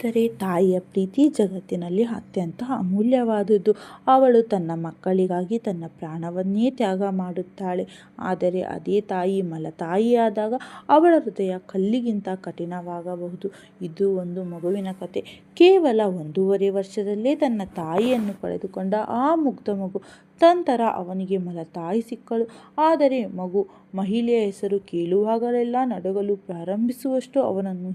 ಸ್ನೇಹಿತರೆ, ತಾಯಿಯ ಪ್ರೀತಿ ಜಗತ್ತಿನಲ್ಲಿ ಅತ್ಯಂತ ಅಮೂಲ್ಯವಾದುದು. ಅವಳು ತನ್ನ ಮಕ್ಕಳಿಗಾಗಿ ತನ್ನ ಪ್ರಾಣವನ್ನೇ ತ್ಯಾಗ ಮಾಡುತ್ತಾಳೆ. ಆದರೆ ಅದೇ ತಾಯಿ ಮಲತಾಯಿಯಾದಾಗ ಅವಳ ಹೃದಯ ಕಲ್ಲಿಗಿಂತ ಕಠಿಣವಾಗಬಹುದು. ಇದು ಒಂದು ಮಗುವಿನ ಕತೆ. ಕೇವಲ ಒಂದೂವರೆ ವರ್ಷದಲ್ಲೇ ತನ್ನ ತಾಯಿಯನ್ನು ಕಳೆದುಕೊಂಡ ಆ ಮುಗ್ಧ ಮಗು ತಂತರ ಅವನಿಗೆ ಮಲತಾಯಿ ಸಿಕ್ಕಳು. ಆದರೆ ಮಗು ಮಹಿಳೆಯ ಹೆಸರು ಕೇಳುವಾಗಲೆಲ್ಲ ನಡುಗಲು ಪ್ರಾರಂಭಿಸುವಷ್ಟು ಅವನನ್ನು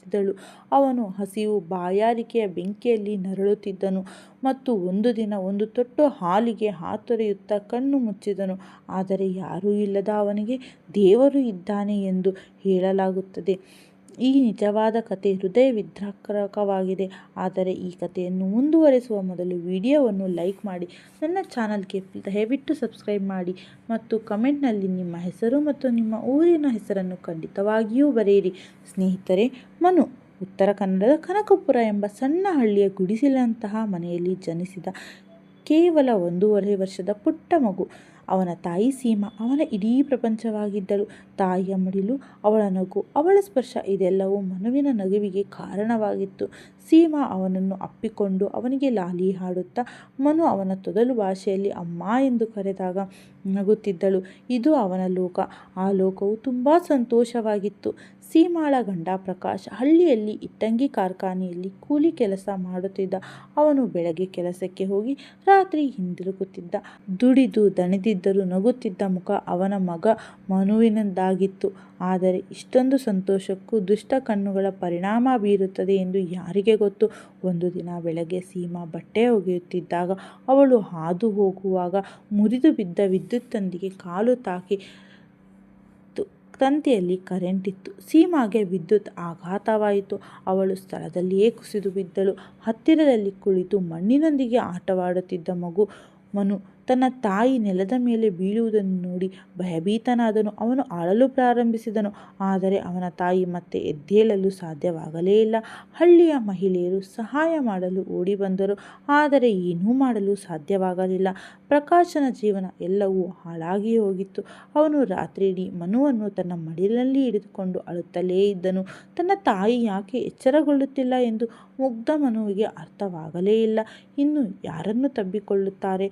ಹಿಂಸಿಸುತ್ತಿದ್ದಳು ಅವನು ಹಸಿವು ಬಾಯಾರಿಕೆಯ ಬೆಂಕಿಯಲ್ಲಿ ನರಳುತ್ತಿದ್ದನು ಮತ್ತು ಒಂದು ದಿನ ಒಂದು ತೊಟ್ಟು ಹಾಲಿಗೆ ಹಾತೊರೆಯುತ್ತಾ ಕಣ್ಣು ಮುಚ್ಚಿದನು. ಆದರೆ ಯಾರೂ ಇಲ್ಲದ ಅವನಿಗೆ ದೇವರು ಇದ್ದಾನೆ ಎಂದು ಹೇಳಲಾಗುತ್ತದೆ. ಈ ನಿಜವಾದ ಕತೆ ಹೃದಯ ವಿದ್ರಾಕರಕವಾಗಿದೆ. ಆದರೆ ಈ ಕಥೆಯನ್ನು ಮುಂದುವರೆಸುವ ಮೊದಲು ವಿಡಿಯೋವನ್ನು ಲೈಕ್ ಮಾಡಿ, ನನ್ನ ಚಾನಲ್ಗೆ ದಯವಿಟ್ಟು ಸಬ್ಸ್ಕ್ರೈಬ್ ಮಾಡಿ ಮತ್ತು ಕಮೆಂಟ್ನಲ್ಲಿ ನಿಮ್ಮ ಹೆಸರು ಮತ್ತು ನಿಮ್ಮ ಊರಿನ ಹೆಸರನ್ನು ಖಂಡಿತವಾಗಿಯೂ ಬರೆಯಿರಿ. ಸ್ನೇಹಿತರೆ, ಮನು, ಉತ್ತರ ಕನ್ನಡದ ಕನಕಪುರ ಎಂಬ ಸಣ್ಣ ಹಳ್ಳಿಯ ಗುಡಿಸಿಲಂತಹ ಮನೆಯಲ್ಲಿ ಜನಿಸಿದ ಕೇವಲ ಒಂದೂವರೆ ವರ್ಷದ ಪುಟ್ಟ ಮಗು. ಅವನ ತಾಯಿ ಸೀಮಾ ಅವನ ಇಡೀ ಪ್ರಪಂಚವಾಗಿದ್ದಳು ತಾಯಿಯ ಮಡಿಲು, ಅವಳ ನಗು, ಅವಳ ಸ್ಪರ್ಶ ಇದೆಲ್ಲವೂ ಮನುವಿನ ನಗುವಿಗೆ ಕಾರಣವಾಗಿತ್ತು. ಸೀಮಾ ಅವನನ್ನು ಅಪ್ಪಿಕೊಂಡು ಅವನಿಗೆ ಲಾಲಿ ಹಾಡುತ್ತಾ, ಮನು ಅವನ ತೊದಲು ಭಾಷೆಯಲ್ಲಿ ಅಮ್ಮ ಎಂದು ಕರೆದಾಗ ನಗುತ್ತಿದ್ದಳು. ಇದು ಅವನ ಲೋಕ. ಆ ಲೋಕವು ತುಂಬ ಸಂತೋಷವಾಗಿತ್ತು. ಸೀಮಾಳ ಗಂಡ ಪ್ರಕಾಶ್ ಹಳ್ಳಿಯಲ್ಲಿ ಇಟ್ಟಂಗಿ ಕಾರ್ಖಾನೆಯಲ್ಲಿ ಕೂಲಿ ಕೆಲಸ ಮಾಡುತ್ತಿದ್ದ. ಅವನು ಬೆಳಗ್ಗೆ ಕೆಲಸಕ್ಕೆ ಹೋಗಿ ರಾತ್ರಿ ಹಿಂದಿರುಗುತ್ತಿದ್ದ. ದುಡಿದು ದಣಿದಿದ್ದರೂ ನಗುತ್ತಿದ್ದ ಮುಖ ಅವನ ಮಗ ಮನುವಿನದ್ದಾಗಿತ್ತು. ಆದರೆ ಇಷ್ಟೊಂದು ಸಂತೋಷಕ್ಕೂ ದುಷ್ಟ ಕಣ್ಣುಗಳ ಪರಿಣಾಮ ಬೀರುತ್ತದೆ ಎಂದು ಯಾರಿಗೆ ಗೊತ್ತು? ಒಂದು ದಿನ ಬೆಳಗ್ಗೆ ಸೀಮಾ ಬಟ್ಟೆ ಒಗೆಯುತ್ತಿದ್ದಾಗ ಅವಳು ಹಾದು ಹೋಗುವಾಗ ಮುರಿದು ಬಿದ್ದ ವಿದ್ಯುತ್ ತಂತಿಗೆ ಕಾಲು ತಾಕಿ ತಂತಿಯಲ್ಲಿ ಕರೆಂಟ್ ಇತ್ತು. ಸೀಮಾಗೆ ವಿದ್ಯುತ್ ಆಘಾತವಾಯಿತು. ಅವಳು ಸ್ಥಳದಲ್ಲಿಯೇ ಕುಸಿದು ಬಿದ್ದಳು. ಹತ್ತಿರದಲ್ಲಿ ಕುಳಿತು ಮಣ್ಣಿನೊಂದಿಗೆ ಆಟವಾಡುತ್ತಿದ್ದ ಮಗು ಮನು ತನ್ನ ತಾಯಿ ನೆಲದ ಮೇಲೆ ಬೀಳುವುದನ್ನು ನೋಡಿ ಭಯಭೀತನಾದನು. ಅವನು ಅಳಲು ಪ್ರಾರಂಭಿಸಿದನು, ಆದರೆ ಅವನ ತಾಯಿ ಮತ್ತೆ ಎದ್ದೇಳಲು ಸಾಧ್ಯವಾಗಲೇ ಇಲ್ಲ. ಹಳ್ಳಿಯ ಮಹಿಳೆಯರು ಸಹಾಯ ಮಾಡಲು ಓಡಿ ಬಂದರು, ಆದರೆ ಏನೂ ಮಾಡಲು ಸಾಧ್ಯವಾಗಲಿಲ್ಲ. ಪ್ರಕಾಶನ ಜೀವನ ಎಲ್ಲವೂ ಹಾಳಾಗಿ ಹೋಗಿತ್ತು. ಅವನು ರಾತ್ರಿಯಿಡೀ ಮನುವನ್ನು ತನ್ನ ಮಡಿಲಲ್ಲಿ ಹಿಡಿದುಕೊಂಡು ಅಳುತ್ತಲೇ ಇದ್ದನು. ತನ್ನ ತಾಯಿ ಯಾಕೆ ಎಚ್ಚರಗೊಳ್ಳುತ್ತಿಲ್ಲ ಎಂದು ಮುಗ್ಧ ಮನುವಿಗೆ ಅರ್ಥವಾಗಲೇ ಇಲ್ಲ. ಇನ್ನು ಯಾರನ್ನು ತಬ್ಬಿಕೊಳ್ಳುತ್ತಾರೆ?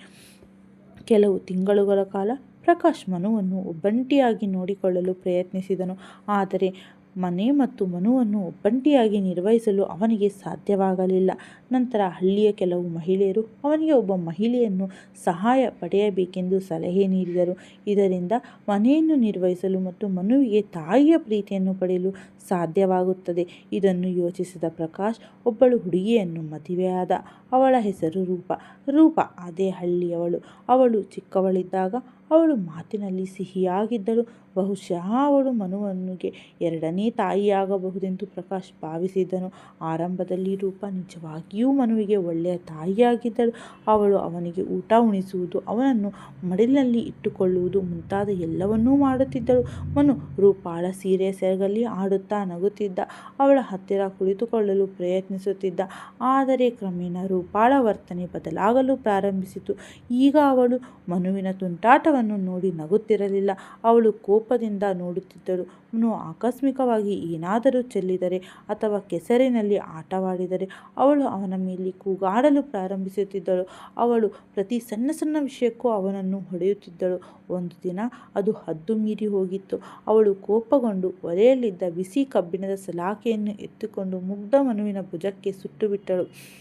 ಕೆಲವು ತಿಂಗಳುಗಳ ಕಾಲ ಪ್ರಕಾಶ್ ಮನುವನ್ನು ಒಬ್ಬಂಟಿಯಾಗಿ ನೋಡಿಕೊಳ್ಳಲು ಪ್ರಯತ್ನಿಸಿದನು. ಆದರೆ ಮನೆ ಮತ್ತು ಮನುವನ್ನು ಒಬ್ಬಂಟಿಯಾಗಿ ನಿರ್ವಹಿಸಲು ಅವನಿಗೆ ಸಾಧ್ಯವಾಗಲಿಲ್ಲ. ನಂತರ ಹಳ್ಳಿಯ ಕೆಲವು ಮಹಿಳೆಯರು ಅವನಿಗೆ ಒಬ್ಬ ಮಹಿಳೆಯನ್ನು ಸಹಾಯ ಪಡೆಯಬೇಕೆಂದು ಸಲಹೆ ನೀಡಿದರು. ಇದರಿಂದ ಮನೆಯನ್ನು ನಿರ್ವಹಿಸಲು ಮತ್ತು ಮನುವಿಗೆ ತಾಯಿಯ ಪ್ರೀತಿಯನ್ನು ಪಡೆಯಲು ಸಾಧ್ಯವಾಗುತ್ತದೆ. ಇದನ್ನು ಯೋಚಿಸಿದ ಪ್ರಕಾಶ್, ಒಬ್ಬಳು ಹುಡುಗಿಯನ್ನು ಮದುವೆಯಾದ ಅವಳ ಹೆಸರು ರೂಪ. ರೂಪ ಅದೇ ಹಳ್ಳಿಯವಳು. ಅವಳು ಚಿಕ್ಕವಳಿದ್ದಾಗ ಅವಳು ಮಾತಿನಲ್ಲಿ ಸಿಹಿಯಾಗಿದ್ದಳು. ಬಹುಶಃ ಅವಳು ಮನುವನಿಗೆ ಎರಡನೇ ತಾಯಿಯಾಗಬಹುದೆಂದು ಪ್ರಕಾಶ್ ಭಾವಿಸಿದ್ದನು ಆರಂಭದಲ್ಲಿ ರೂಪ ನಿಜವಾಗಿಯೂ ಮನುವಿಗೆ ಒಳ್ಳೆಯ ತಾಯಿಯಾಗಿದ್ದಳು. ಅವಳು ಅವನಿಗೆ ಊಟ ಉಣಿಸುವುದು, ಅವನನ್ನು ಮಡಿಲಿನಲ್ಲಿ ಇಟ್ಟುಕೊಳ್ಳುವುದು ಮುಂತಾದ ಎಲ್ಲವನ್ನೂ ಮಾಡುತ್ತಿದ್ದಳು. ಮನು ರೂಪಾಳ ಸೀರೆ ಸೆರಗಲ್ಲಿ ಆಡುತ್ತಾ ನಗುತ್ತಿದ್ದ, ಅವಳ ಹತ್ತಿರ ಕುಳಿತುಕೊಳ್ಳಲು ಪ್ರಯತ್ನಿಸುತ್ತಿದ್ದ. ಆದರೆ ಕ್ರಮೇಣ ರೂಪಾಳ ವರ್ತನೆ ಬದಲಾಗಲು ಪ್ರಾರಂಭಿಸಿತು. ಈಗ ಅವಳು ಮನುವಿನ ತುಂಟಾಟವನ್ನು ನೋಡಿ ನಗುತ್ತಿರಲಿಲ್ಲ. ಅವಳು ಕೋಪದಿಂದ ನೋಡುತ್ತಿದ್ದಳು. ಆಕಸ್ಮಿಕವಾಗಿ ಏನಾದರೂ ಚೆಲ್ಲಿದರೆ ಅಥವಾ ಕೆಸರಿನಲ್ಲಿ ಆಟವಾಡಿದರೆ ಅವಳು ಅವನ ಮೇಲೆ ಕೂಗಾಡಲು ಪ್ರಾರಂಭಿಸುತ್ತಿದ್ದಳು. ಅವಳು ಪ್ರತಿ ಸಣ್ಣ ಸಣ್ಣ ವಿಷಯಕ್ಕೂ ಅವನನ್ನು ಹೊಡೆಯುತ್ತಿದ್ದಳು. ಒಂದು ದಿನ ಅದು ಹದ್ದು ಮೀರಿ ಹೋಗಿತ್ತು. ಅವಳು ಕೋಪಗೊಂಡು ಒಲೆಯಲ್ಲಿದ್ದ ಬಿಸಿ ಕಬ್ಬಿಣದ ಸಲಾಕೆಯನ್ನು ಎತ್ತಿಕೊಂಡು ಮುಗ್ಧ ಮನುವಿನ ಭುಜಕ್ಕೆ ಸುಟ್ಟುಬಿಟ್ಟಳು.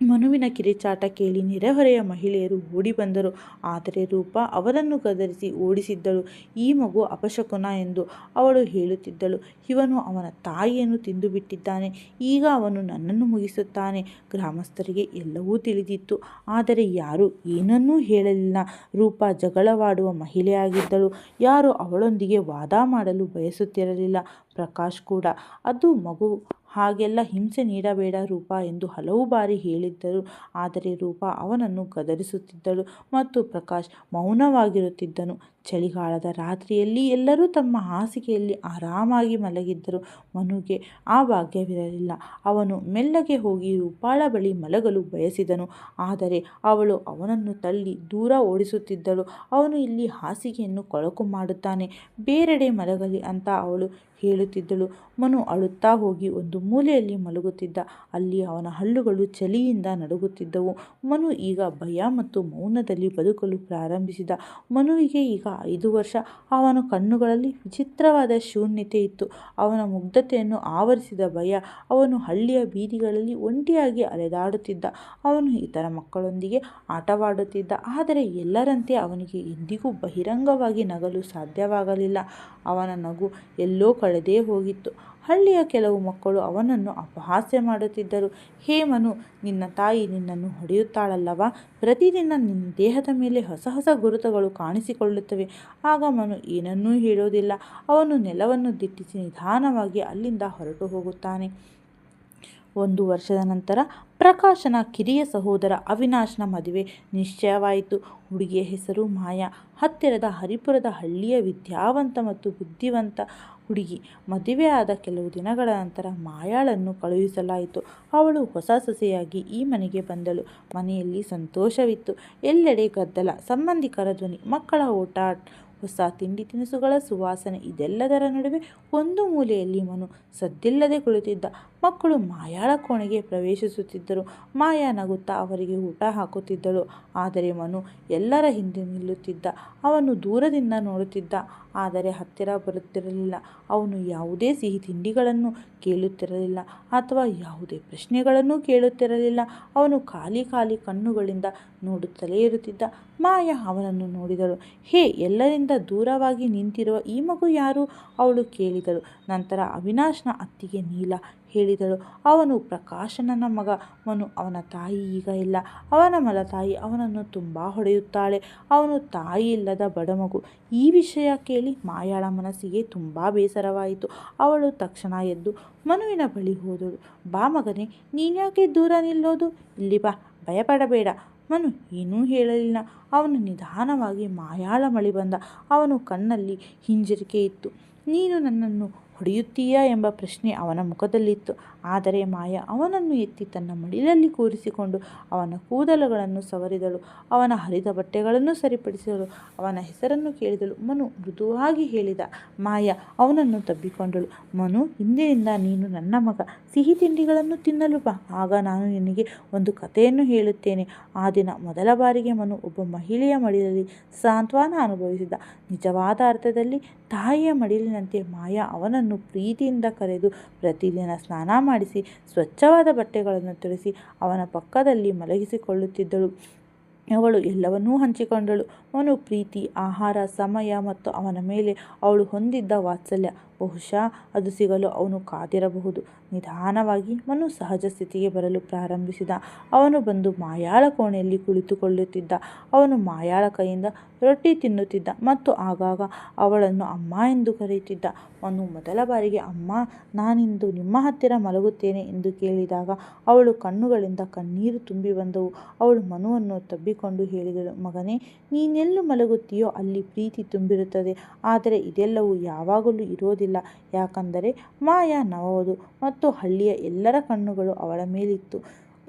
ಮನುವಿನ ಕಿರಿಚಾಟ ಕೇಳಿ ನೆರೆಹೊರೆಯ ಮಹಿಳೆಯರು ಓಡಿ ಬಂದರು. ಆದರೆ ರೂಪ ಅವರನ್ನು ಗದರಿಸಿ ಓಡಿಸಿದ್ದಳು. ಈ ಮಗು ಅಪಶಕುನ ಎಂದು ಅವಳು ಹೇಳುತ್ತಿದ್ದಳು. ಇವನು ಅವನ ತಾಯಿಯನ್ನು ತಿಂದು ಬಿಟ್ಟಿದ್ದಾನೆ ಈಗ ಅವನು ನನ್ನನ್ನು ಮುಗಿಸುತ್ತಾನೆ. ಗ್ರಾಮಸ್ಥರಿಗೆ ಎಲ್ಲವೂ ತಿಳಿದಿತ್ತು. ಆದರೆ ಯಾರೂ ಏನನ್ನೂ ಹೇಳಲಿಲ್ಲ. ರೂಪ ಜಗಳವಾಡುವ ಮಹಿಳೆಯಾಗಿದ್ದಳು. ಯಾರು ಅವಳೊಂದಿಗೆ ವಾದ ಮಾಡಲು ಬಯಸುತ್ತಿರಲಿಲ್ಲ. ಪ್ರಕಾಶ್ ಕೂಡ, ಅದು ಮಗು ಹಾಗೆಲ್ಲ ಹಿಂಸೆ ನೀಡಬೇಡ ರೂಪ ಎಂದು ಹಲವು ಬಾರಿ ಹೇಳಿದ್ದರು. ಆದರೆ ರೂಪ ಅವನನ್ನು ಗದರಿಸುತ್ತಿದ್ದಳು ಮತ್ತು ಪ್ರಕಾಶ್ ಮೌನವಾಗಿರುತ್ತಿದ್ದನು. ಚಳಿಗಾಲದ ರಾತ್ರಿಯಲ್ಲಿ ಎಲ್ಲರೂ ತಮ್ಮ ಹಾಸಿಗೆಯಲ್ಲಿ ಆರಾಮಾಗಿ ಮಲಗಿದ್ದರು. ಮನುಗೆ ಆ ಭಾಗ್ಯವಿರಲಿಲ್ಲ. ಅವನು ಮೆಲ್ಲಗೆ ಹೋಗಿ ರೂಪಾಳ ಬಳಿ ಮಲಗಲು ಬಯಸಿದನು. ಆದರೆ ಅವಳು ಅವನನ್ನು ತಳ್ಳಿ ದೂರ ಓಡಿಸುತ್ತಿದ್ದಳು. ಅವನು ಇಲ್ಲಿ ಹಾಸಿಗೆಯನ್ನು ಕೊಳಕು ಮಾಡುತ್ತಾನೆ, ಬೇರೆಡೆ ಮಲಗಲಿ ಅಂತ ಅವಳು ಹೇಳುತ್ತಿದ್ದಳು. ಮನು ಅಳುತ್ತಾ ಹೋಗಿ ಒಂದು ಮೂಲೆಯಲ್ಲಿ ಮಲಗುತ್ತಿದ್ದ. ಅಲ್ಲಿ ಅವನ ಹಲ್ಲುಗಳು ಚಳಿಯಿಂದ ನಡುಗುತ್ತಿದ್ದವು. ಮನು ಈಗ ಭಯ ಮತ್ತು ಮೌನದಲ್ಲಿ ಬದುಕಲು ಪ್ರಾರಂಭಿಸಿದ. ಮನುವಿಗೆ ಈಗ ಐದು ವರ್ಷ. ಅವನ ಕಣ್ಣುಗಳಲ್ಲಿ ವಿಚಿತ್ರವಾದ ಶೂನ್ಯತೆ ಇತ್ತು. ಅವನ ಮುಗ್ಧತೆಯನ್ನು ಆವರಿಸಿದ ಭಯ. ಅವನು ಹಳ್ಳಿಯ ಬೀದಿಗಳಲ್ಲಿ ಒಂಟಿಯಾಗಿ ಅಲೆದಾಡುತ್ತಿದ್ದ. ಅವನು ಇತರ ಮಕ್ಕಳೊಂದಿಗೆ ಆಟವಾಡುತ್ತಿದ್ದ. ಆದರೆ ಎಲ್ಲರಂತೆ ಅವನಿಗೆ ಎಂದಿಗೂ ಬಹಿರಂಗವಾಗಿ ನಗಲು ಸಾಧ್ಯವಾಗಲಿಲ್ಲ. ಅವನ ನಗು ಎಲ್ಲೋ ಕಳೆದೇ ಹೋಗಿತ್ತು. ಹಳ್ಳಿಯ ಕೆಲವು ಮಕ್ಕಳು ಅವನನ್ನು ಅಪಹಾಸ್ಯ ಮಾಡುತ್ತಿದ್ದರು. ಹೇಮನು, ನಿನ್ನ ತಾಯಿ ನಿನ್ನನ್ನು ಹೊಡೆಯುತ್ತಾಳಲ್ಲವಾ? ಪ್ರತಿದಿನ ನಿನ್ನ ದೇಹದ ಮೇಲೆ ಹೊಸ ಹೊಸ ಗುರುತುಗಳು ಕಾಣಿಸಿಕೊಳ್ಳುತ್ತವೆ. ಆಗ ಮನು ಏನನ್ನೂ ಹೇಳೋದಿಲ್ಲ. ಅವನು ನೆಲವನ್ನು ದಿಟ್ಟಿಸಿ ನಿಧಾನವಾಗಿ ಅಲ್ಲಿಂದ ಹೊರಟು ಹೋಗುತ್ತಾನೆ. ಒಂದು ವರ್ಷದ ನಂತರ ಪ್ರಕಾಶನ ಕಿರಿಯ ಸಹೋದರ ಅವಿನಾಶ್ನ ಮದುವೆ ನಿಶ್ಚಯವಾಯಿತು. ಹುಡುಗಿಯ ಹೆಸರು ಮಾಯಾ. ಹತ್ತಿರದ ಹರಿಪುರದ ಹಳ್ಳಿಯ ವಿದ್ಯಾವಂತ ಮತ್ತು ಬುದ್ಧಿವಂತ ಹುಡುಗಿ. ಮದುವೆಯಾದ ಕೆಲವು ದಿನಗಳ ನಂತರ ಮಾಯಾಳನ್ನು ಕಳುಹಿಸಲಾಯಿತು. ಅವಳು ಹೊಸ ಸೊಸೆಯಾಗಿ ಈ ಮನೆಗೆ ಬಂದಳು. ಮನೆಯಲ್ಲಿ ಸಂತೋಷವಿತ್ತು. ಎಲ್ಲೆಡೆ ಗದ್ದಲ, ಸಂಬಂಧಿಕರ ಧ್ವನಿ, ಮಕ್ಕಳ ಓಟ, ಹೊಸ ತಿಂಡಿ ತಿನಿಸುಗಳ ಸುವಾಸನೆ. ಇದೆಲ್ಲದರ ನಡುವೆ ಒಂದು ಮೂಲೆಯಲ್ಲಿ ಮನು ಸದ್ದಿಲ್ಲದೆ ಕುಳಿತಿದ್ದ. ಮಕ್ಕಳು ಮಾಯಾಳ ಕೋಣೆಗೆ ಪ್ರವೇಶಿಸುತ್ತಿದ್ದರು. ಮಾಯಾ ನಗುತ್ತಾ ಅವರಿಗೆ ಊಟ ಹಾಕುತ್ತಿದ್ದಳು. ಆದರೆ ಮನು ಎಲ್ಲರ ಹಿಂದೆ ನಿಲ್ಲುತ್ತಿದ್ದ. ಅವನು ದೂರದಿಂದ ನೋಡುತ್ತಿದ್ದ, ಆದರೆ ಹತ್ತಿರ ಬರುತ್ತಿರಲಿಲ್ಲ. ಅವನು ಯಾವುದೇ ಸಿಹಿ ತಿಂಡಿಗಳನ್ನು ಕೇಳುತ್ತಿರಲಿಲ್ಲ ಅಥವಾ ಯಾವುದೇ ಪ್ರಶ್ನೆಗಳನ್ನು ಕೇಳುತ್ತಿರಲಿಲ್ಲ. ಅವನು ಖಾಲಿ ಖಾಲಿ ಕಣ್ಣುಗಳಿಂದ ನೋಡುತ್ತಲೇ ಇರುತ್ತಿದ್ದ. ಮಾಯಾ ಅವನನ್ನು ನೋಡಿದಳು. ಹೇ, ಎಲ್ಲರಿಂದ ದೂರವಾಗಿ ನಿಂತಿರುವ ಈ ಮಗು ಯಾರು? ಅವಳು ಕೇಳಿದಳು. ನಂತರ ಅವಿನಾಶ್ನ ಅತ್ತಿಗೆ ನೀಲಾ ಹೇಳಿದಳು. ಅವನು ಪ್ರಕಾಶನನ ಮಗ. ಮನು ಅವನ ತಾಯಿ ಈಗ ಇಲ್ಲ. ಅವನ ಮಲತಾಯಿ ಅವನನ್ನು ತುಂಬ ಹೊಡೆಯುತ್ತಾಳೆ. ಅವನು ತಾಯಿ ಇಲ್ಲದ ಬಡಮಗು. ಈ ವಿಷಯ ಕೇಳಿ ಮಾಯಾಳ ಮನಸ್ಸಿಗೆ ತುಂಬ ಬೇಸರವಾಯಿತು. ಅವಳು ತಕ್ಷಣ ಎದ್ದು ಮನುವಿನ ಬಳಿ ಹೋದಳು. ಬಾ ಮಗನೇ, ನೀನ್ಯಾಕೆ ದೂರ ನಿಲ್ಲೋದು? ಇಲ್ಲಿ ಬಾ, ಭಯಪಡಬೇಡ. ಮನು ಏನೂ ಹೇಳಲಿಲ್ಲ. ಅವನು ನಿಧಾನವಾಗಿ ಮಾಯಾಳ ಮಳಿ ಬಂದ. ಅವನು ಕಣ್ಣಲ್ಲಿ ಹಿಂಜರಿಕೆ ಇತ್ತು. ನೀನು ನನ್ನನ್ನು ಹೊಡೆಯುತ್ತೀಯಾ ಎಂಬ ಪ್ರಶ್ನೆ ಅವನ ಮುಖದಲ್ಲಿತ್ತು. ಆದರೆ ಮಾಯ ಅವನನ್ನು ಎತ್ತಿ ತನ್ನ ಮಡಿಲಲ್ಲಿ ಕೂರಿಸಿಕೊಂಡು ಅವನ ಕೂದಲುಗಳನ್ನು ಸವರಿದಳು. ಅವನ ಹರಿದ ಬಟ್ಟೆಗಳನ್ನು ಸರಿಪಡಿಸಿದಳು. ಅವನ ಹೆಸರನ್ನು ಕೇಳಿದಳು. ಮನು ಮೃದುವಾಗಿ ಹೇಳಿದ. ಮಾಯ ಅವನನ್ನು ತಬ್ಬಿಕೊಂಡಳು. ಮನು, ಇಂದಿನಿಂದ ನೀನು ನನ್ನ ಮಗ. ಸಿಹಿ ತಿಂಡಿಗಳನ್ನು ತಿನ್ನಲು ಬಾ. ಆಗ ನಾನು ನಿನಗೆ ಒಂದು ಕಥೆಯನ್ನು ಹೇಳುತ್ತೇನೆ. ಆ ದಿನ ಮೊದಲ ಬಾರಿಗೆ ಮನು ಒಬ್ಬ ಮಹಿಳೆಯ ಮಡಿಲಲ್ಲಿ ಸಾಂತ್ವನ ಅನುಭವಿಸಿದ. ನಿಜವಾದ ಅರ್ಥದಲ್ಲಿ ತಾಯಿಯ ಮಡಿಲಿನಂತೆ ಮಾಯ ಅವನನ್ನು ಪ್ರೀತಿಯಿಂದ ಕರೆದು ಪ್ರತಿದಿನ ಸ್ನಾನ ಮಾಡಿಸಿ, ಸ್ವಚ್ಛವಾದ ಬಟ್ಟೆಗಳನ್ನು ತೊಡಿಸಿ, ಅವನ ಪಕ್ಕದಲ್ಲಿ ಮಲಗಿಸಿಕೊಳ್ಳುತ್ತಿದ್ದಳು. ಅವಳು ಎಲ್ಲವನ್ನೂ ಹಂಚಿಕೊಂಡಳು. ಮನು ಪ್ರೀತಿ, ಆಹಾರ, ಸಮಯ ಮತ್ತು ಅವನ ಮೇಲೆ ಅವಳು ಹೊಂದಿದ್ದ ವಾತ್ಸಲ್ಯ. ಬಹುಶಃ ಅದು ಸಿಗಲು ಅವನು ಕಾದಿರಬಹುದು. ನಿಧಾನವಾಗಿ ಮನು ಸಹಜ ಸ್ಥಿತಿಗೆ ಬರಲು ಪ್ರಾರಂಭಿಸಿದ. ಅವನು ಬಂದು ಮಾಯಾಳ ಕೋಣೆಯಲ್ಲಿ ಕುಳಿತುಕೊಳ್ಳುತ್ತಿದ್ದ. ಅವನು ಮಾಯಾಳ ಕೈಯಿಂದ ರೊಟ್ಟಿ ತಿನ್ನುತ್ತಿದ್ದ ಮತ್ತು ಆಗಾಗ ಅವಳನ್ನು ಅಮ್ಮ ಎಂದು ಕರೆಯುತ್ತಿದ್ದ. ಅವನು ಮೊದಲ ಬಾರಿಗೆ ಅಮ್ಮ ನಾನಿಂದು ನಿಮ್ಮ ಹತ್ತಿರ ಮಲಗುತ್ತೇನೆ ಎಂದು ಕೇಳಿದಾಗ ಅವಳು ಕಣ್ಣುಗಳಿಂದ ಕಣ್ಣೀರು ತುಂಬಿ ಬಂದವು. ಅವಳು ಮನುವನ್ನು ತಬ್ಬಿಕೊಂಡು ಹೇಳಿದಳು, ಮಗನೇ, ನೀನೆಲ್ಲಿ ಮಲಗುತ್ತೀಯೋ ಅಲ್ಲಿ ಪ್ರೀತಿ ತುಂಬಿರುತ್ತದೆ. ಆದರೆ ಇದೆಲ್ಲವೂ ಯಾವಾಗಲೂ ಇರೋದಿಲ್ಲ. ಯಾಕಂದರೆ ಮಾಯಾ ನವವದು ಮತ್ತು ಹಳ್ಳಿಯ ಎಲ್ಲರ ಕಣ್ಣುಗಳು ಅವಳ ಮೇಲಿತ್ತು.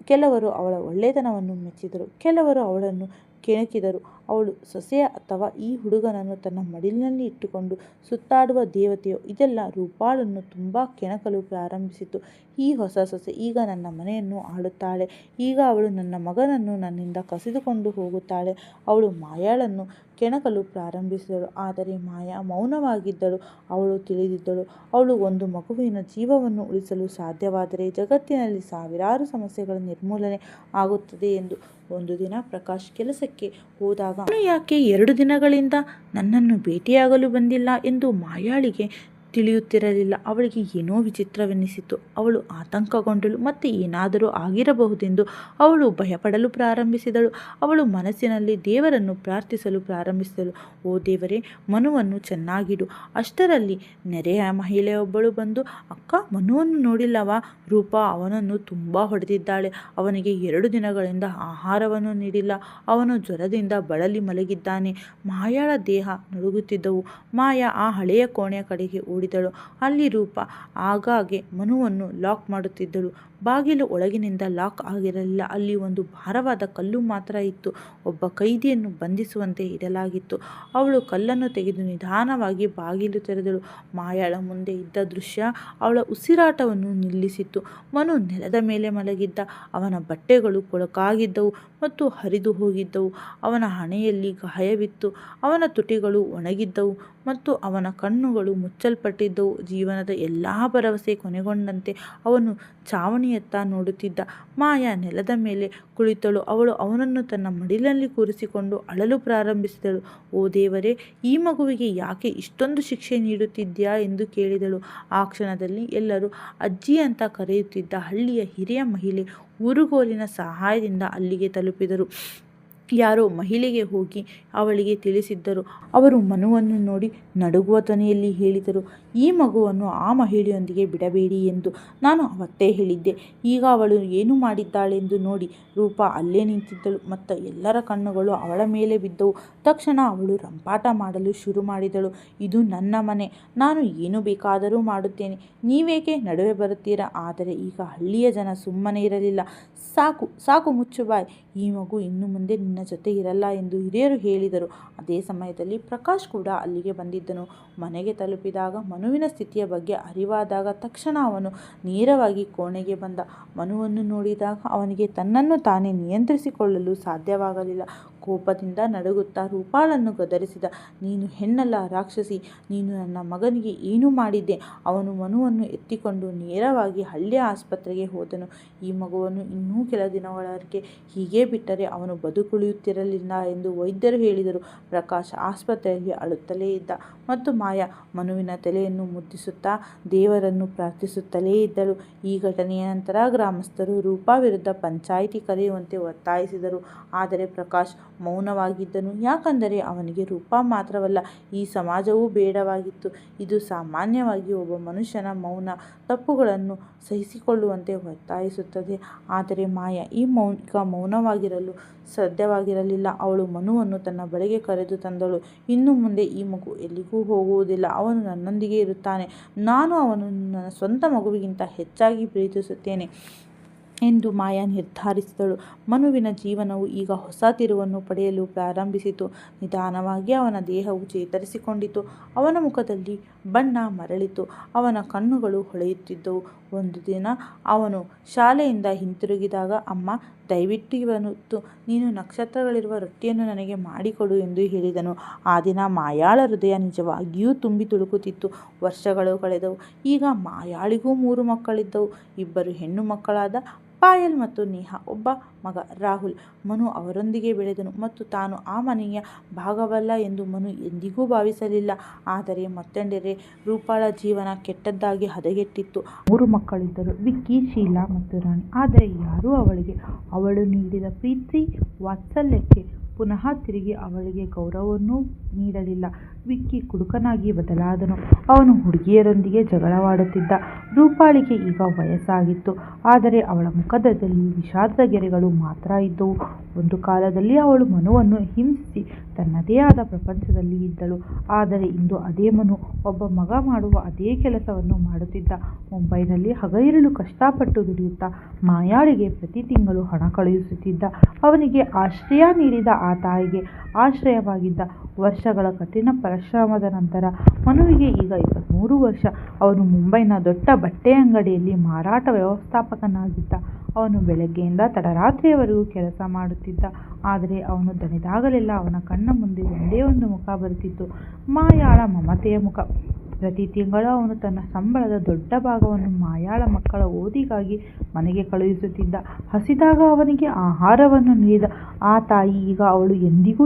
ಕೆಲವರು ಅವಳ ಒಳ್ಳೆಯತನವನ್ನು ಮೆಚ್ಚಿದರು, ಕೆಲವರು ಅವಳನ್ನು ಕೆಣಕಿದರು. ಅವಳು ಸೊಸೆಯ ಅಥವಾ ಈ ಹುಡುಗನನ್ನು ತನ್ನ ಮಡಿಲಿನಲ್ಲಿ ಇಟ್ಟುಕೊಂಡು ಸುತ್ತಾಡುವ ದೇವತೆಯೋ? ಇದೆಲ್ಲ ರೂಪಾಳನ್ನು ತುಂಬ ಕೆಣಕಲು ಪ್ರಾರಂಭಿಸಿತು. ಈ ಹೊಸ ಸೊಸೆ ಈಗ ನನ್ನ ಮನೆಯನ್ನು ಆಳುತ್ತಾಳೆ. ಈಗ ಅವಳು ನನ್ನ ಮಗನನ್ನು ನನ್ನಿಂದ ಕಸಿದುಕೊಂಡು ಹೋಗುತ್ತಾಳೆ. ಅವಳು ಮಾಯಾಳನ್ನು ಕೆಣಕಲು ಪ್ರಾರಂಭಿಸಿದಳು. ಆದರೆ ಮಾಯಾ ಮೌನವಾಗಿದ್ದಳು. ಅವಳು ತಿಳಿದಿದ್ದಳು, ಅವಳು ಒಂದು ಮಗುವಿನ ಜೀವವನ್ನು ಉಳಿಸಲು ಸಾಧ್ಯವಾದರೆ ಜಗತ್ತಿನಲ್ಲಿ ಸಾವಿರಾರು ಸಮಸ್ಯೆಗಳ ನಿರ್ಮೂಲನೆ ಆಗುತ್ತದೆ ಎಂದು. ಒಂದು ದಿನ ಪ್ರಕಾಶ್ ಕೆಲಸಕ್ಕೆ ಹೋದಾಗ ಯಾಕೆ ಎರಡು ದಿನಗಳಿಂದ ನನ್ನನ್ನು ಭೇಟಿಯಾಗಲು ಬಂದಿಲ್ಲ ಎಂದು ಮಾಯಾಳಿಗೆ ತಿಳಿಯುತ್ತಿರಲಿಲ್ಲ. ಅವಳಿಗೆ ಏನೋ ವಿಚಿತ್ರವೆನಿಸಿತು ಅವಳು ಆತಂಕಗೊಂಡಳು. ಮತ್ತೆ ಏನಾದರೂ ಆಗಿರಬಹುದೆಂದು ಅವಳು ಭಯಪಡಲು ಪ್ರಾರಂಭಿಸಿದಳು. ಅವಳು ಮನಸ್ಸಿನಲ್ಲಿ ದೇವರನ್ನು ಪ್ರಾರ್ಥಿಸಲು ಪ್ರಾರಂಭಿಸಿದಳು. ಓ ದೇವರೇ, ಮನುವನ್ನು ಚೆನ್ನಾಗಿಡು. ಅಷ್ಟರಲ್ಲಿ ನೆರೆಯ ಮಹಿಳೆಯೊಬ್ಬಳು ಬಂದು, ಅಕ್ಕ, ಮನುವನ್ನು ನೋಡಿಲ್ಲವಾ? ರೂಪ ಅವನನ್ನು ತುಂಬ ಹೊಡೆದಿದ್ದಾಳೆ. ಅವನಿಗೆ ಎರಡು ದಿನಗಳಿಂದ ಆಹಾರವನ್ನು ನೀಡಿಲ್ಲ. ಅವನು ಜ್ವರದಿಂದ ಬಳಲಿ ಮಲಗಿದ್ದಾನೆ. ಮಾಯಾಳ ದೇಹ ನಡುಗುತ್ತಿದ್ದವು. ಮಾಯಾ ಆ ಹಳೆಯ ಕೋಣೆಯ ಕಡೆಗೆ ಓಡಿದಳು ಅಲ್ಲಿ ರೂಪ ಆಗಾಗ್ಗೆ ಮನುವನ್ನು ಲಾಕ್ ಮಾಡುತ್ತಿದ್ದಳು. ಬಾಗಿಲು ಒಳಗಿನಿಂದ ಲಾಕ್ ಆಗಿರಲಿಲ್ಲ. ಅಲ್ಲಿ ಒಂದು ಭಾರವಾದ ಕಲ್ಲು ಮಾತ್ರ ಇತ್ತು. ಒಬ್ಬ ಕೈದಿಯನ್ನು ಬಂಧಿಸುವಂತೆ ಇಡಲಾಗಿತ್ತು. ಅವಳು ಕಲ್ಲನ್ನು ತೆಗೆದು ನಿಧಾನವಾಗಿ ಬಾಗಿಲು ತೆರೆದಳು. ಮಾಯಾಳ ಮುಂದೆ ಇದ್ದ ದೃಶ್ಯ ಅವಳ ಉಸಿರಾಟವನ್ನು ನಿಲ್ಲಿಸಿತ್ತು. ಮನು ನೆಲದ ಮೇಲೆ ಮಲಗಿದ್ದ. ಅವನ ಬಟ್ಟೆಗಳು ಕೊಳಕಾಗಿದ್ದವು ಮತ್ತು ಹರಿದು ಹೋಗಿದ್ದವು. ಅವನ ಹಣೆಯಲ್ಲಿ ಗಾಯವಿತ್ತು. ಅವನ ತುಟಿಗಳು ಒಣಗಿದ್ದವು ಮತ್ತು ಅವನ ಕಣ್ಣುಗಳು ಮುಚ್ಚಲ್ಪಟ್ಟಿದ್ದವು. ಜೀವನದ ಎಲ್ಲ ಭರವಸೆ ಕೊನೆಗೊಂಡಂತೆ ಅವನು ಚಾವಣಿಯತ್ತ ನೋಡುತ್ತಿದ್ದ. ಮಾಯಾ ನೆಲದ ಮೇಲೆ ಕುಳಿತಳು. ಅವಳು ಅವನನ್ನು ತನ್ನ ಮಡಿಲಲ್ಲಿ ಕೂರಿಸಿಕೊಂಡು ಅಳಲು ಪ್ರಾರಂಭಿಸಿದಳು. ಓ ದೇವರೇ, ಈ ಮಗುವಿಗೆ ಯಾಕೆ ಇಷ್ಟೊಂದು ಶಿಕ್ಷೆ ನೀಡುತ್ತಿದ್ಯಾ ಎಂದು ಕೇಳಿದಳು. ಆ ಕ್ಷಣದಲ್ಲಿ ಎಲ್ಲರೂ, ಅಜ್ಜಿ ಅಂತ ಕರೆಯುತ್ತಿದ್ದ ಹಳ್ಳಿಯ ಹಿರಿಯ ಮಹಿಳೆ ಊರುಗೋಲಿನ ಸಹಾಯದಿಂದ ಅಲ್ಲಿಗೆ ತಲುಪಿದರು. ಯಾರೋ ಮಹಿಳೆಗೆ ಹೋಗಿ ಅವಳಿಗೆ ತಿಳಿಸಿದ್ದರು. ಅವರು ಮನುವನ್ನು ನೋಡಿ ನಡುಗುವ ಧ್ವನಿಯಲ್ಲಿ ಹೇಳಿದರು, ಈ ಮಗುವನ್ನು ಆ ಮಹಿಳೆಯೊಂದಿಗೆ ಬಿಡಬೇಡಿ ಎಂದು ನಾನು ಅವತ್ತೇ ಹೇಳಿದ್ದೆ. ಈಗ ಅವಳು ಏನು ಮಾಡಿದ್ದಾಳೆಂದು ನೋಡಿ ರೂಪ ಅಲ್ಲೇ ನಿಂತಿದ್ದಳು. ಮತ್ತು ಎಲ್ಲರ ಕಣ್ಣುಗಳು ಅವಳ ಮೇಲೆ ಬಿದ್ದವು. ತಕ್ಷಣ ಅವಳು ರಂಪಾಟ ಮಾಡಲು ಶುರು ಮಾಡಿದಳು. ಇದು ನನ್ನ ಮನೆ. ನಾನು ಏನು ಬೇಕಾದರೂ ಮಾಡುತ್ತೇನೆ. ನೀವೇಕೆ ನಡುವೆ ಬರುತ್ತೀರಾ? ಆದರೆ ಈಗ ಹಳ್ಳಿಯ ಜನ ಸುಮ್ಮನೆ ಇರಲಿಲ್ಲ. ಸಾಕು ಸಾಕು ಮುಚ್ಚು ಬಾಯ್. ಈ ಮಗು ಇನ್ನು ಮುಂದೆ ನಿನ್ನ ಜೊತೆ ಇರಲ್ಲ ಎಂದು ಹಿರಿಯರು ಹೇಳಿದರು. ಅದೇ ಸಮಯದಲ್ಲಿ ಪ್ರಕಾಶ್ ಕೂಡ ಅಲ್ಲಿಗೆ ಬಂದಿದ್ದನು. ಮನೆಗೆ ತಲುಪಿದಾಗ ಮನುವಿನ ಸ್ಥಿತಿಯ ಬಗ್ಗೆ ಅರಿವಾದಾಗ ತಕ್ಷಣ ಅವನು ನೇರವಾಗಿ ಕೋಣೆಗೆ ಬಂದ. ಮನುವನ್ನು ನೋಡಿದಾಗ ಅವನಿಗೆ ತನ್ನನ್ನು ತಾನೇ ನಿಯಂತ್ರಿಸಿಕೊಳ್ಳಲು ಸಾಧ್ಯವಾಗಲಿಲ್ಲ. ಕೋಪದಿಂದ ನಡುಗುತ್ತಾ ರೂಪಾಳನ್ನು ಗದರಿಸಿದ, ನೀನು ಹೆಣ್ಣಲ್ಲ ರಾಕ್ಷಸಿ, ನೀನು ನನ್ನ ಮಗನಿಗೆ ಏನು ಮಾಡಿದ್ದೆ? ಅವನು ಮನುವನ್ನು ಎತ್ತಿಕೊಂಡು ನೇರವಾಗಿ ಹಳ್ಳಿಯ ಆಸ್ಪತ್ರೆಗೆ ಹೋದನು. ಈ ಮಗುವನ್ನು ಇನ್ನೂ ಕೆಲ ದಿನಗಳವರೆಗೆ ಹೀಗೆ ಬಿಟ್ಟರೆ ಅವನು ಬದುಕುಳಿಯುತ್ತಿರಲಿಲ್ಲ ಎಂದು ವೈದ್ಯರು ಹೇಳಿದರು. ಪ್ರಕಾಶ್ ಆಸ್ಪತ್ರೆಯಲ್ಲಿ ಅಳುತ್ತಲೇ ಇದ್ದ ಮತ್ತು ಮಾಯಾ ಮನುವಿನ ತಲೆಯನ್ನು ಮುದ್ದಿಸುತ್ತಾ ದೇವರನ್ನು ಪ್ರಾರ್ಥಿಸುತ್ತಲೇ ಇದ್ದಳು. ಈ ಘಟನೆಯ ನಂತರ ಗ್ರಾಮಸ್ಥರು ರೂಪಾ ವಿರುದ್ಧ ಪಂಚಾಯಿತಿ ಕರೆಯುವಂತೆ ಒತ್ತಾಯಿಸಿದರು. ಆದರೆ ಪ್ರಕಾಶ್ ಮೌನವಾಗಿದ್ದನು. ಯಾಕಂದರೆ ಅವನಿಗೆ ರೂಪ ಮಾತ್ರವಲ್ಲ, ಈ ಸಮಾಜವೂ ಬೇಡವಾಗಿತ್ತು. ಇದು ಸಾಮಾನ್ಯವಾಗಿ ಒಬ್ಬ ಮನುಷ್ಯನ ಮೌನ. ತಪ್ಪುಗಳನ್ನು ಸಹಿಸಿಕೊಳ್ಳುವಂತೆ ಒತ್ತಾಯಿಸುತ್ತದೆ. ಆದರೆ ಮಾಯ ಈ ಮೌನಿಕ ಮೌನವಾಗಿರಲು ಸಾಧ್ಯವಾಗಿರಲಿಲ್ಲ. ಅವಳು ಮನುವನ್ನು ತನ್ನ ಬಳಿಗೆ ಕರೆದು ತಂದಳು. ಇನ್ನು ಮುಂದೆ ಈ ಮಗು ಎಲ್ಲಿಗೂ ಹೋಗುವುದಿಲ್ಲ. ಅವನು ನನ್ನೊಂದಿಗೆ ಇರುತ್ತಾನೆ. ನಾನು ಅವನನ್ನು ನನ್ನ ಸ್ವಂತ ಮಗುವಿಗಿಂತ ಹೆಚ್ಚಾಗಿ ಪ್ರೀತಿಸುತ್ತೇನೆ. ಎಂದು ಮಾಯಾ ನಿರ್ಧರಿಸಿದಳು. ಮನುವಿನ ಜೀವನವು ಈಗ ಹೊಸ ತಿರುವನ್ನು ಪಡೆಯಲು ಪ್ರಾರಂಭಿಸಿತು. ನಿಧಾನವಾಗಿ ಅವನ ದೇಹವು ಚೇತರಿಸಿಕೊಂಡಿತು. ಅವನ ಮುಖದಲ್ಲಿ ಬಣ್ಣ ಮರಳಿತು. ಅವನ ಕಣ್ಣುಗಳು ಹೊಳೆಯುತ್ತಿದ್ದವು. ಒಂದು ದಿನ ಅವನು ಶಾಲೆಯಿಂದ ಹಿಂತಿರುಗಿದಾಗ, ಅಮ್ಮ, ದಯವಿಟ್ಟು ನೀನು ನಕ್ಷತ್ರಗಳಿರುವ ರೊಟ್ಟಿಯನ್ನು ನನಗೆ ಮಾಡಿಕೊಡು ಎಂದು ಹೇಳಿದನು. ಆ ದಿನ ಮಾಯಾಳ ಹೃದಯ ನಿಜವಾಗಿಯೂ ತುಂಬಿ ತುಳುಕುತ್ತಿತ್ತು. ವರ್ಷಗಳು ಕಳೆದವು. ಈಗ ಮಾಯಾಳಿಗೂ ಮೂರು ಮಕ್ಕಳಿದ್ದವು. ಇಬ್ಬರು ಹೆಣ್ಣು ಮಕ್ಕಳಾದ ಪಾಯಲ್ ಮತ್ತು ನೇಹಾ, ಒಬ್ಬ ಮಗ ರಾಹುಲ್. ಮನು ಅವರೊಂದಿಗೆ ಬೆಳೆದನು ಮತ್ತು ತಾನು ಆ ಮನೆಯ ಭಾಗವಲ್ಲ ಎಂದು ಮನು ಎಂದಿಗೂ ಭಾವಿಸಲಿಲ್ಲ. ಆದರೆ ಮತ್ತೊಂದೆಡೆ ರೂಪಾಳ ಜೀವನ ಕೆಟ್ಟದ್ದಾಗಿ ಹದಗೆಟ್ಟಿತ್ತು. ಮೂರು ಮಕ್ಕಳಿದ್ದರು, ವಿಕ್ಕಿ, ಶೀಲಾ ಮತ್ತು ರಾಣಿ. ಆದರೆ ಯಾರೂ ಅವಳಿಗೆ, ಅವಳು ನೀಡಿದ ಪ್ರೀತಿ ವಾತ್ಸಲ್ಯಕ್ಕೆ ಪುನಃ ತಿರುಗಿ ಅವಳಿಗೆ ಗೌರವವನ್ನೂ ನೀಡಲಿಲ್ಲ. ವಿಕ್ಕಿ ಕುಡುಕನಾಗಿ ಬದಲಾದನು. ಅವನು ಹುಡುಗಿಯರೊಂದಿಗೆ ಜಗಳವಾಡುತ್ತಿದ್ದ. ರೂಪಾಳಿಗೆ ಈಗ ವಯಸ್ಸಾಗಿತ್ತು. ಆದರೆ ಅವಳ ಮುಖದಲ್ಲಿ ವಿಷಾದದ ಗೆರೆಗಳು ಮಾತ್ರ ಇದ್ದವು. ಒಂದು ಕಾಲದಲ್ಲಿ ಅವಳು ಮನುವನ್ನು ಹಿಂಸಿಸಿ ತನ್ನದೇ ಆದ ಪ್ರಪಂಚದಲ್ಲಿ ಇದ್ದಳು. ಆದರೆ ಇಂದು ಅದೇ ಮನು ಒಬ್ಬ ಮಗ ಮಾಡುವ ಅದೇ ಕೆಲಸವನ್ನು ಮಾಡುತ್ತಿದ್ದ. ಮುಂಬೈನಲ್ಲಿ ಹಗಲಿರುಳು ಕಷ್ಟಪಟ್ಟು ದುಡಿಯುತ್ತಾ ಮಾಯಾಳಿಗೆ ಪ್ರತಿ ತಿಂಗಳು ಹಣ ಕಳುಹಿಸುತ್ತಿದ್ದ. ಅವನಿಗೆ ಆಶ್ರಯ ನೀಡಿದ ಆ ತಾಯಿಗೆ ಆಶ್ರಯವಾಗಿದ್ದ. ವರ್ಷಗಳ ಕಠಿಣ ಪರಿಶ್ರಮದ ನಂತರ ಮನುವಿಗೆ ಈಗ ಇಪ್ಪತ್ತ್ಮೂರು ವರ್ಷ. ಅವನು ಮುಂಬೈನ ದೊಡ್ಡ ಬಟ್ಟೆ ಅಂಗಡಿಯಲ್ಲಿ ಮಾರಾಟ ವ್ಯವಸ್ಥಾಪಕನಾಗಿದ್ದ. ಅವನು ಬೆಳಗ್ಗೆಯಿಂದ ತಡರಾತ್ರಿಯವರೆಗೂ ಕೆಲಸ ಮಾಡುತ್ತಿದ್ದ. ಆದರೆ ಅವನು ದಣಿದಾಗಲೆಲ್ಲ. ಅವನ ಕಣ್ಣ ಮುಂದೆ ಒಂದೇ ಒಂದು ಮುಖ ಬರುತ್ತಿತ್ತು. ಮಾಯಾಳ ಮಮತೆಯ ಮುಖ. ಪ್ರತಿ ತಿಂಗಳು ಅವನು ತನ್ನ ಸಂಬಳದ ದೊಡ್ಡ ಭಾಗವನ್ನು ಮಾಯಾಳ ಮಕ್ಕಳ ಓದಿಗಾಗಿ ಮನೆಗೆ ಕಳುಹಿಸುತ್ತಿದ್ದ. ಹಸಿದಾಗ ಅವನಿಗೆ ಆಹಾರವನ್ನು ನೀಡಿದ ಆ ತಾಯಿ ಈಗ ಅವಳು ಎಂದಿಗೂ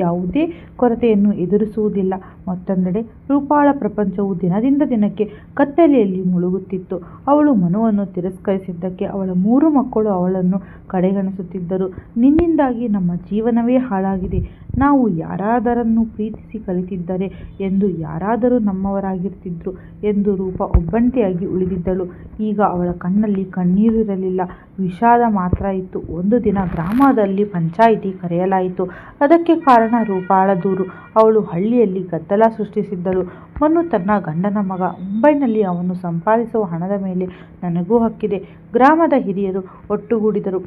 ಯಾವುದೇ ಕೊರತೆಯನ್ನು ಎದುರಿಸುವುದಿಲ್ಲ. ಮತ್ತೊಂದೆಡೆ ರೂಪಾಳ ಪ್ರಪಂಚವು ದಿನದಿಂದ ದಿನಕ್ಕೆ ಕತ್ತಲೆಯಲ್ಲಿ ಮುಳುಗುತ್ತಿತ್ತು. ಅವಳು ಮನುವನ್ನು ತಿರಸ್ಕರಿಸಿದ್ದಕ್ಕೆ ಅವಳ ಮೂರು ಮಕ್ಕಳು ಅವಳನ್ನು ಕಡೆಗಣಿಸುತ್ತಿದ್ದರು. ನಿನ್ನಿಂದಾಗಿ ನಮ್ಮ ಜೀವನವೇ ಹಾಳಾಗಿದೆ. ನಾವು ಯಾರಾದರನ್ನು ಪ್ರೀತಿಸಿ ಕಲಿತಿದ್ದರೆ ಎಂದು ಯಾರಾದರೂ ನಮ್ಮವರಾಗಿರುತ್ತಿದ್ರು ಎಂದು ರೂಪ ಒಬ್ಬಂಟಿಯಾಗಿ ಉಳಿದಿದ್ದಳು. ಈಗ ಅವಳ ಕಣ್ಣಲ್ಲಿ ಕಣ್ಣೀರು ಇರಲಿಲ್ಲ, ವಿಷಾದ ಮಾತ್ರ ಇತ್ತು. ಒಂದು ದಿನ ಗ್ರಾಮದಲ್ಲಿ ಪಂಚಾಯಿತಿ ಕರೆಯಲಾಯಿತು. ಅದಕ್ಕೆ ಕಾರಣ ರೂಪಾಳ ದೂರು. ಅವಳು ಹಳ್ಳಿಯಲ್ಲಿ ಗದ್ದಲ ಸೃಷ್ಟಿಸಿದ್ದಳು. ಮನು ತನ್ನ ಗಂಡನ ಮಗ. ಮುಂಬೈನಲ್ಲಿ ಅವನು ಸಂಪಾದಿಸುವ ಹಣದ ಮೇಲೆ ನನಗೂ ಹಕ್ಕಿದೆ. ಗ್ರಾಮದ ಹಿರಿಯರು ಒಟ್ಟುಗೂಡಿದರು.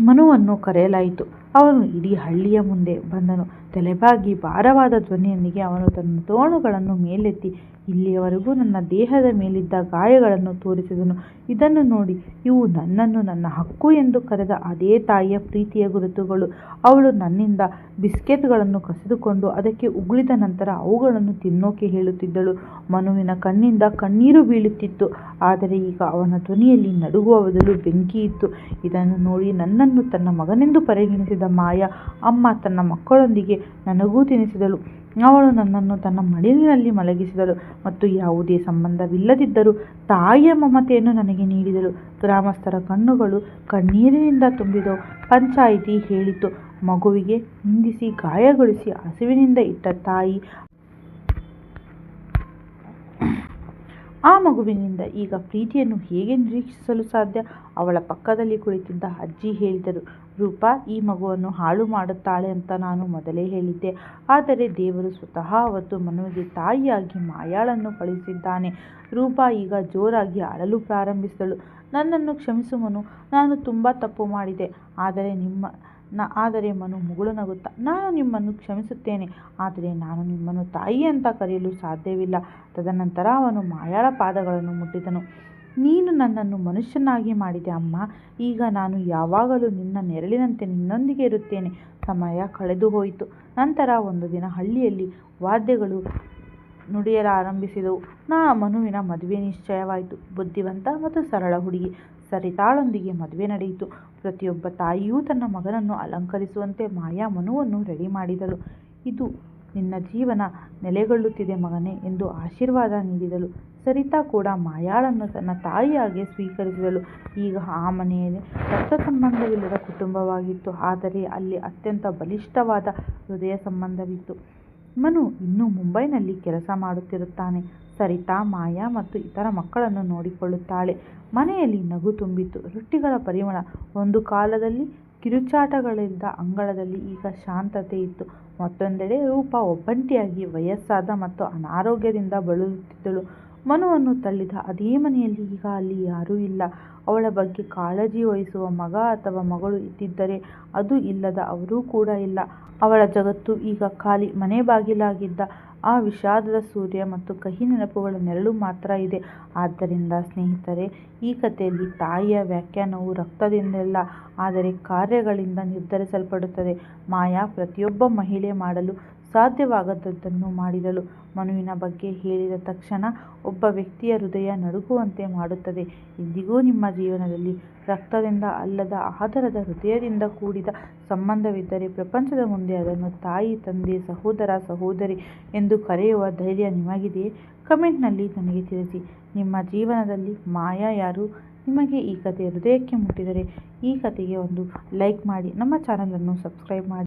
ಮನುವನ್ನು ಕರೆಯಲಾಯಿತು. ಅವನು ಇಡೀ ಹಳ್ಳಿಯ ಮುಂದೆ ಬಂದನು. ತಲೆಬಾಗಿ ಭಾರವಾದ ಧ್ವನಿಯೊಂದಿಗೆ ಅವನು ತನ್ನ ತೋಳುಗಳನ್ನು ಮೇಲೆತ್ತಿ ಇಲ್ಲಿಯವರೆಗೂ ನನ್ನ ದೇಹದ ಮೇಲಿದ್ದ ಗಾಯಗಳನ್ನು ತೋರಿಸಿದನು. ಇದನ್ನು ನೋಡಿ. ಇವು ನನ್ನನ್ನು ನನ್ನ ಹಕ್ಕು ಎಂದು ಕರೆದ ಅದೇ ತಾಯಿಯ ಪ್ರೀತಿಯ ಗುರುತುಗಳು. ಅವಳು ನನ್ನಿಂದ ಬಿಸ್ಕೆಟ್ಗಳನ್ನು ಕಸಿದುಕೊಂಡು ಅದಕ್ಕೆ ಉಗುಳಿದ ನಂತರ ಅವುಗಳನ್ನು ತಿನ್ನೋಕೆ ಹೇಳುತ್ತಿದ್ದಳು. ಮನುವಿನ ಕಣ್ಣಿಂದ ಕಣ್ಣೀರು ಬೀಳುತ್ತಿತ್ತು. ಆದರೆ ಈಗ ಅವನ ಧ್ವನಿಯಲ್ಲಿ ನಡುಗುವ ಬದಲು ಬೆಂಕಿಯಿತ್ತು. ಇದನ್ನು ನೋಡಿ ನನ್ನನ್ನು ತನ್ನ ಮಗನೆಂದು ಪರಿಗಣಿಸಿದ ಮಾಯಾ ಅಮ್ಮ ತನ್ನ ಮಕ್ಕಳೊಂದಿಗೆ ನನಗೂ ತಿನ್ನಿಸಿದಳು. ಅವಳು ನನ್ನನ್ನು ತನ್ನ ಮಡಿಲಿನಲ್ಲಿ ಮಲಗಿಸಿದಳು ಮತ್ತು ಯಾವುದೇ ಸಂಬಂಧವಿಲ್ಲದಿದ್ದರೂ ತಾಯಿಯ ಮಮತೆಯನ್ನು ನನಗೆ ನೀಡಿದಳು. ಗ್ರಾಮಸ್ಥರ ಕಣ್ಣುಗಳು ಕಣ್ಣೀರಿನಿಂದ ತುಂಬಿದವು. ಪಂಚಾಯಿತಿ ಹೇಳಿತು, ಮಗುವಿಗೆ ನಿಂದಿಸಿ, ಗಾಯಗೊಳಿಸಿ ಹಸಿವಿನಿಂದ ಇಟ್ಟ ತಾಯಿ ಆ ಮಗುವಿನಿಂದ ಈಗ ಪ್ರೀತಿಯನ್ನು ಹೇಗೆ ನಿರೀಕ್ಷಿಸಲು ಸಾಧ್ಯ. ಅವಳ ಪಕ್ಕದಲ್ಲಿ ಕುಳಿತಿದ್ದ ಅಜ್ಜಿ ಹೇಳಿದರು, ರೂಪಾ ಈ ಮಗುವನ್ನು ಹಾಳು ಮಾಡುತ್ತಾಳೆ ಅಂತ ನಾನು ಮೊದಲೇ ಹೇಳಿದ್ದೆ. ಆದರೆ ದೇವರು ಸ್ವತಃ ಅವತ್ತು ಮನುವಿಗೆ ತಾಯಿಯಾಗಿ ಮಾಯಾಳನ್ನು ಕಳುಹಿಸಿದ್ದಾನೆ. ರೂಪಾ ಈಗ ಜೋರಾಗಿ ಅಳಲು ಪ್ರಾರಂಭಿಸಿದಳು. ನನ್ನನ್ನು ಕ್ಷಮಿಸು ಮನು, ನಾನು ತುಂಬ ತಪ್ಪು ಮಾಡಿದೆ. ಆದರೆ ಮನು ಮುಗುಳು ನಗುತ್ತಾ, ನಾನು ನಿಮ್ಮನ್ನು ಕ್ಷಮಿಸುತ್ತೇನೆ. ಆದರೆ ನಾನು ನಿಮ್ಮನ್ನು ತಾಯಿ ಅಂತ ಕರೆಯಲು ಸಾಧ್ಯವಿಲ್ಲ. ತದನಂತರ ಅವನು ಮಾಯಾಳ ಪಾದಗಳನ್ನು ಮುಟ್ಟಿದನು. ನೀನು ನನ್ನನ್ನು ಮನುಷ್ಯನಾಗಿ ಮಾಡಿದೆ ಅಮ್ಮ ಈಗ ನಾನು ಯಾವಾಗಲೂ ನಿನ್ನ ನೆರಳಿನಂತೆ ನಿನ್ನೊಂದಿಗೆ ಇರುತ್ತೇನೆ. ಸಮಯ ಕಳೆದು ಹೋಯಿತು ನಂತರ ಒಂದು ದಿನ ಹಳ್ಳಿಯಲ್ಲಿ ವಾದ್ಯಗಳು ನುಡಿಯಲಾರಂಭಿಸಿದವು. ಮನುವಿನ ಮದುವೆ ನಿಶ್ಚಯವಾಯಿತು. ಬುದ್ಧಿವಂತ ಮತ್ತು ಸರಳ ಹುಡುಗಿ ಸರಿತಾಳೊಂದಿಗೆ ಮದುವೆ ನಡೆಯಿತು. ಪ್ರತಿಯೊಬ್ಬ ತಾಯಿಯೂ ತನ್ನ ಮಗನನ್ನು ಅಲಂಕರಿಸುವಂತೆ ಮಾಯಾ ಮನುವನ್ನು ರೆಡಿ ಮಾಡಿದಳು. ಇದು ನಿನ್ನ ಜೀವನ ನೆಲೆಗೊಳ್ಳುತ್ತಿದೆ ಮಗನೇ ಎಂದು ಆಶೀರ್ವಾದ ನೀಡಿದಳು. ಸರಿತಾ ಕೂಡ ಮಾಯಾಳನ್ನು ತನ್ನ ತಾಯಿಯಾಗಿ ಸ್ವೀಕರಿಸಿದಳು. ಈಗ ಆ ಮನೆಯಲ್ಲಿ ರಕ್ತ ಸಂಬಂಧವಿಲ್ಲದ ಕುಟುಂಬವಾಗಿತ್ತು. ಆದರೆ ಅಲ್ಲಿ ಅತ್ಯಂತ ಬಲಿಷ್ಠವಾದ ಹೃದಯ ಸಂಬಂಧವಿತ್ತು. ಮನು ಇನ್ನೂ ಮುಂಬೈನಲ್ಲಿ ಕೆಲಸ ಮಾಡುತ್ತಿರುತ್ತಾನೆ. ಸರಿತಾ, ಮಾಯಾ ಮತ್ತು ಇತರ ಮಕ್ಕಳನ್ನು ನೋಡಿಕೊಳ್ಳುತ್ತಾಳೆ. ಮನೆಯಲ್ಲಿ ನಗು ತುಂಬಿತ್ತು. ರೊಟ್ಟಿಗಳ ಪರಿಮಳ. ಒಂದು ಕಾಲದಲ್ಲಿ ಕಿರುಚಾಟಗಳಿದ್ದ ಅಂಗಳದಲ್ಲಿ ಈಗ ಶಾಂತತೆ ಇತ್ತು. ಮತ್ತೊಂದೆಡೆ ರೂಪ ಒಬ್ಬಂಟಿಯಾಗಿ ವಯಸ್ಸಾದ ಮತ್ತು ಅನಾರೋಗ್ಯದಿಂದ ಬಳಲುತ್ತಿದ್ದಳು. ಮನುವನ್ನು ತಳ್ಳಿದ ಅದೇ ಮನೆಯಲ್ಲಿ ಈಗ ಅಲ್ಲಿ ಯಾರೂ ಇಲ್ಲ. ಅವಳ ಬಗ್ಗೆ ಕಾಳಜಿ ವಹಿಸುವ ಮಗ ಅಥವಾ ಮಗಳು ಇದ್ದಿದ್ದರೆ ಅದು ಇಲ್ಲದ ಅವರೂ ಕೂಡ ಇಲ್ಲ. ಅವಳ ಜಗತ್ತು ಈಗ ಖಾಲಿ. ಮನೆ ಬಾಗಿಲಾಗಿದ್ದ ಆ ವಿಷಾದದ ಸೂರ್ಯ ಮತ್ತು ಕಹಿ ನೆನಪುಗಳ ನೆರಳು ಮಾತ್ರ ಇದೆ. ಆದ್ದರಿಂದ ಸ್ನೇಹಿತರೆ, ಈ ಕಥೆಯಲ್ಲಿ ತಾಯಿಯ ವ್ಯಾಖ್ಯಾನವು ರಕ್ತದಿಂದಲ್ಲ, ಆದರೆ ಕಾರ್ಯಗಳಿಂದ ನಿರ್ಧರಿಸಲ್ಪಡುತ್ತದೆ. ಮಾಯಾ ಪ್ರತಿಯೊಬ್ಬ ಮಹಿಳೆ ಮಾಡಲು ಸಾಧ್ಯವಾಗದದ್ದನ್ನು ಮಾಡಿದಳು. ಮನುವಿನ ಬಗ್ಗೆ ಹೇಳಿದ ತಕ್ಷಣ ಒಬ್ಬ ವ್ಯಕ್ತಿಯ ಹೃದಯ ನಡುಗುವಂತೆ ಮಾಡುತ್ತದೆ. ಇಂದಿಗೂ ನಿಮ್ಮ ಜೀವನದಲ್ಲಿ ರಕ್ತದಿಂದ ಅಲ್ಲದ ಆದರದ ಹೃದಯದಿಂದ ಕೂಡಿದ ಸಂಬಂಧವಿದ್ದರೆ ಪ್ರಪಂಚದ ಮುಂದೆ ಅದನ್ನು ತಾಯಿ, ತಂದೆ, ಸಹೋದರ, ಸಹೋದರಿ ಎಂದು ಕರೆಯುವ ಧೈರ್ಯ ನಿಮಗಿದೆಯೇ. ಕಮೆಂಟ್ನಲ್ಲಿ ನನಗೆ ತಿಳಿಸಿ. ನಿಮ್ಮ ಜೀವನದಲ್ಲಿ ಮಾಯಾ ಯಾರು. ನಿಮಗೆ ಈ ಕಥೆ ಹೃದಯಕ್ಕೆ ಮುಟ್ಟಿದರೆ ಈ ಕಥೆಗೆ ಒಂದು ಲೈಕ್ ಮಾಡಿ. ನಮ್ಮ ಚಾನಲನ್ನು ಸಬ್ಸ್ಕ್ರೈಬ್ ಮಾಡಿ.